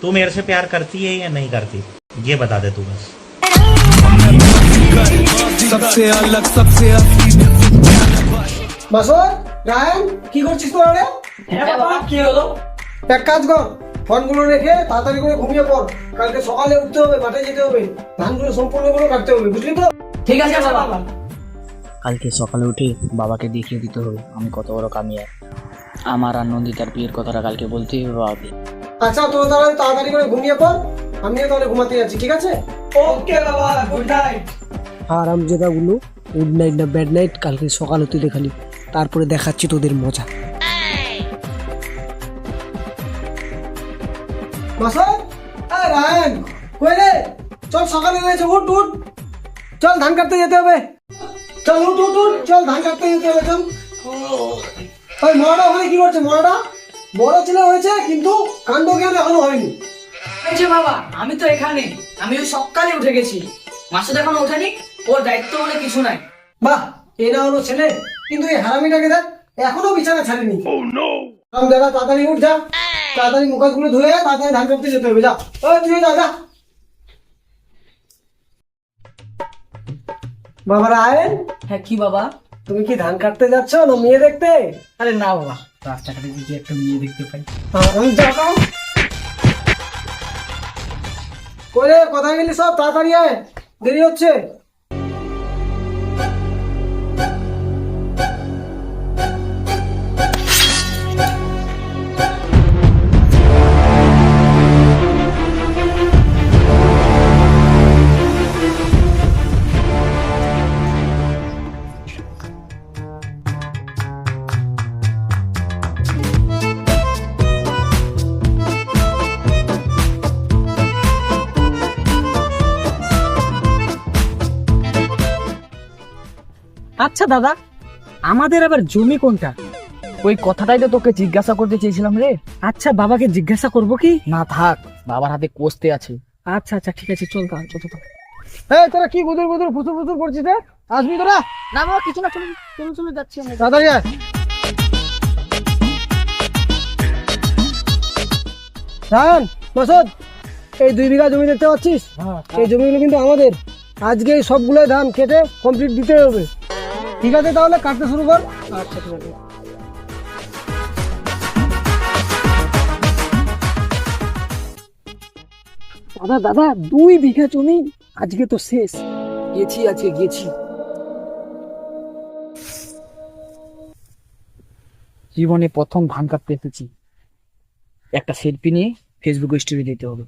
तू मेरे से प्यार करती है या नहीं करती ये बता दे तू बस सबसे अलग सबसे असली মাসুদ রায়ন কি করছিস তোরা রে হ্যাঁ বাবা কি হলো এক কাজ কর ফোনগুলো রেখে তাড়াতাড়ি করে ঘুমিয়ে পড় কালকে সকালে উঠতে হবে মাঠে যেতে হবে ধানগুলো সম্পূর্ণ করে কাটতে হবে বুঝলি তো ঠিক আছে বাবা কালকে সকালে উঠে বাবাকে দেখিয়ে দিতে হবে আমি কত বড় কামিয়াব আমার আর নন্দিতার বিয়ের কথাটা কালকে বলতেই হবে বাবাকে আচ্ছা তোরা তাহলে তাড়াতাড়ি করে ঘুমিয়ে পড়। আমিও তাহলে ঘুমাতে যাচ্ছি ঠিক আছে? ওকে বাবা গুড নাইট আরাম জেদাগুলো গুড নাইট না ব্যাড নাইট কালকে সকাল হতে দেখালি তারপরে দেখাচ্ছি তোদের মজা। মাসুদ এই রায়ন কই রে? চল সকালে হয়েছে উঠ উঠ। চল ধান কাটতে যেতে হবে। চল উঠ উঠ উঠ। চল ধান কাটতে যেতে হবে চল। ওই মরাটা ওখানে কি করছে মরাটা? বড় ছেলে হয়েছে কিন্তু কাণ্ড জ্ঞান এখনও হয়নি। এই যে বাবা আমি তো এখানে। আমি ওই সকালে উঠে গেছি। মাসুদ এখন ওঠেনি ওর দায়িত্ব বলে কিছু নাই। বাহ এ না হলো ছেলে কিন্তু এই হারামিটাকে দেখ এখনও বিছানা ছাড়েনি। রাম দাদা তাড়াতাড়ি উঠ যা। তাড়াতাড়ি মুখগুলো ধুয়ে তাড়াতাড়ি ধান কাটতে যেতে হবে যা। ওই তুই যা যা। বাবা রায়ন হ্যাঁ কি বাবা? তুমি কি ধান কাটতে যাচ্ছ না মেয়ে দেখতে? আরে না বাবা রাস্তাঘাটে যদি একটা মেয়ে দেখতে পাই। আমি যাও কোথায় গেলি সব? তাড়াতাড়ি আয় দেরি হচ্ছে। আচ্ছা দাদা আমাদের আবার জমি কোনটা? ওই কথাটাই তো তোকে জিজ্ঞাসা করতে চেয়েছিলাম রে। আচ্ছা বাবাকে জিজ্ঞাসা করব কি? না থাক বাবার হাতে কোষতে আছে। আচ্ছা আচ্ছা ঠিক আছে চল তাহলে চল চল এই তোরা কি বুদুর বুদুর ফুসুর ফুসুর করছিস রে আসবি তোরা? না বাবা কিছু না চলে চলে চলে যাচ্ছি আমরা। তাড়াতাড়ি আয়। রায়ন মাসুদ এই দুই বিঘা জমি দেখতে পাচ্ছিস? এই জমিগুলো কিন্তু আমাদের। আজকে এই সবগুলো ধান কেটে কমপ্লিট দিতে হবে। ঠিক আছে, তাহলে কাটতে শুরু কর। আচ্ছা ঠিক আছে। দাদা দাদা, দুই বিঘা জমি আজকে তো শেষ। গেছি আছে গেছি। জীবনে প্রথম ধান কাটতে এসেছি। একটা সেলফি নিয়ে ফেসবুক স্টোরি দিতে হবে।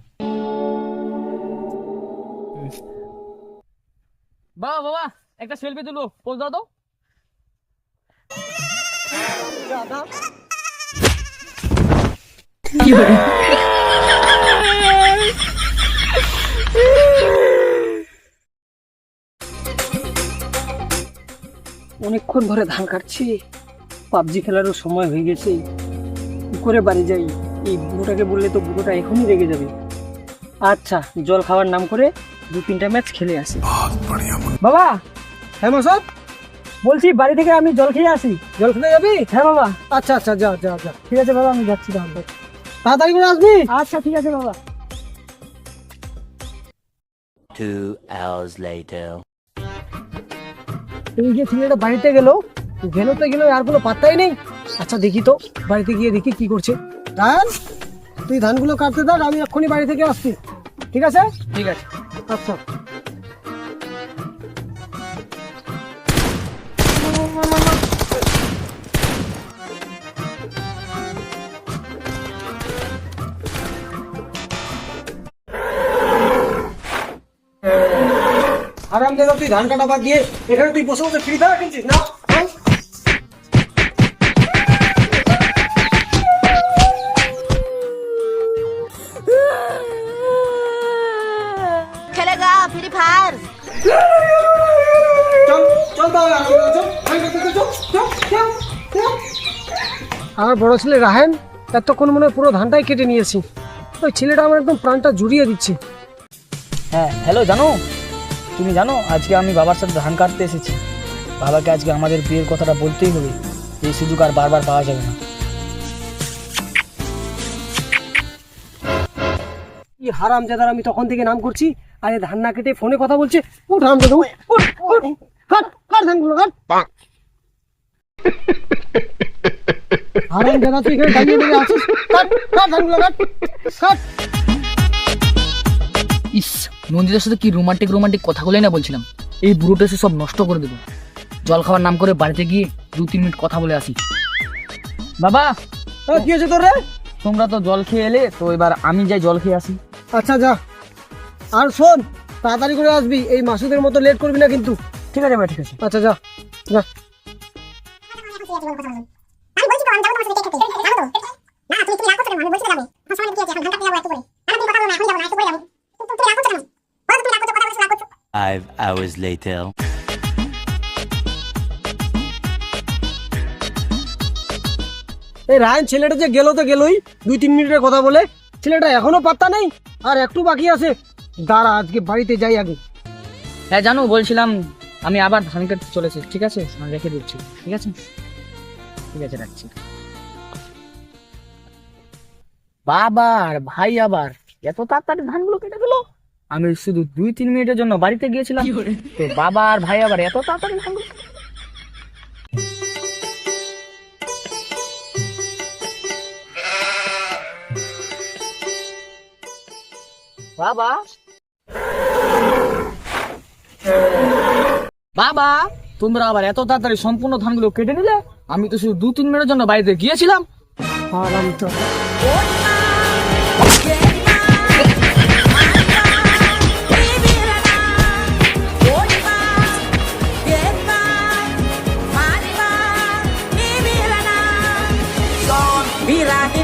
বাবা বাবা, একটা সেলফি তুলো। পোজ দাও তো। অনেকক্ষণ ধরে ধান কাটছি পাবজি খেলারও সময় হয়ে গেছে। করে বাড়ি যাই এই বুড়োটাকে বললে তো বুড়োটা এখনই রেগে যাবে। আচ্ছা জল খাওয়ার নাম করে দু তিনটা ম্যাচ খেলে আসি। বাবা হ্যাঁ মাসদ বলছি বাড়ি থেকে আমি জল খেয়ে আসি। জল খেতে যাবি? হ্যাঁ বাবা। আচ্ছা আচ্ছা যা যা যা। ঠিক আছে বাবা আমি যাচ্ছি তাহলে। তাড়াতাড়ি করে আসবি? আচ্ছা ঠিক আছে বাবা। Two hours later. এই যে ছেলেটা বাড়িতে গেল গেল তো গেল আর কোনো পাত্তাই নেই। আচ্ছা দেখি তো বাড়িতে গিয়ে দেখি কি করছে। রায়ন তুই ধানগুলো কাটতে থাক আমি এক্ষুনি বাড়ি থেকে আসছি। ঠিক আছে? ঠিক আছে। আচ্ছা। আরাম দেখো তুই ধান কাটা বাদ দিয়ে এখানে তুই বসে বসে ফ্রি ধারা কিনছিস না? ফায়ার চল চল তাহলে আরাম চল। চল চল আমার বড় ছেলে রাহেন এতক্ষণ মনে হয় পুরো ধানটাই কেটে নিয়েছি। ওই ছেলেটা আমার একদম প্রাণটা জুড়িয়ে দিচ্ছে। হ্যাঁ হ্যালো জানো। তুমি জানো, আজকে আমি বাবার সাথে ধান কাটতে এসেছি। বাবাকে আজকে আমাদের বিয়ের কথাটা বলতেই হবে। এই সুযোগ আর বারবার পাওয়া যাবে না। হারাম জাদার, আমি তখন থেকে নাম করছি। আরে ধান না কেটে ফোনে কথা বলছে। উঠ হারাম জাদা হারাম জাদা, তুই এখানে দাঁড়িয়ে দাঁড়িয়ে আছিস? কাট কাট ধানগুলো কাট কাট ইস নন্দিতার সাথে কি রোমান্টিক রোমান্টিক কথাগুলোই না বলছিলাম? এই বুড়োটা এসে সব নষ্ট করে দেবো। জল খাওয়ার নাম করে বাড়িতে গিয়ে দু তিন মিনিট কথা বলে আসি। বাবা! কি হয়েছে তোর রে? তোমরা তো জল খেয়ে এলে তো এবার আমি যাই জল খেয়ে আসি। আচ্ছা যা। আর শোন তাড়াতাড়ি করে আসবি এই মাসুদের মতো লেট করবি না কিন্তু। ঠিক আছে ভাই ঠিক আছে। আচ্ছা যা যা আমি বলছি তো আমি যাব তোমার সাথে কেক খেতে জানো তো না তুমি তুমি রাগ করছ কেন আমি বলছি তো যাবে আমার সময় কি আছে এখন ধান কাটতে যাব একটু করে না তুমি কথা বলো না এখন যাব না একটু করে যাব তুমি তুমি রাগ করছ কেন বলো তুমি রাগ করছ কথা বলছো রাগ করছ Five hours later. এই রায়ন ছেলেটা যে গেল তো গেলই। দুই তিন মিনিটের কথা বলে। ছেলেটা এখনও পাত্তা নেই আর একটু বাকি আছে। দাঁড়া আজকে বাড়িতে যাই আগে। হ্যাঁ জানো বলছিলাম আমি আবার ধান কাটতে চলেছি ঠিক আছে? আমি রেখে দিচ্ছি ঠিক আছে? ঠিক আছে রাখছি। বাবার ভাই আবার এত তাড়াতাড়ি ধানগুলো কেটে দিল আমি শুধু দুই তিন মিনিটের জন্য বাড়িতে গিয়েছিলাম। তো বাবা আর ভাই আবার এত তাড়াতাড়ি বাবা। বাবা তোমরা আবার এত তাড়াতাড়ি সম্পূর্ণ ধানগুলো কেটে নিলে? আমি তো শুধু দু তিন মিনিটের জন্য বাড়িতে গিয়েছিলাম।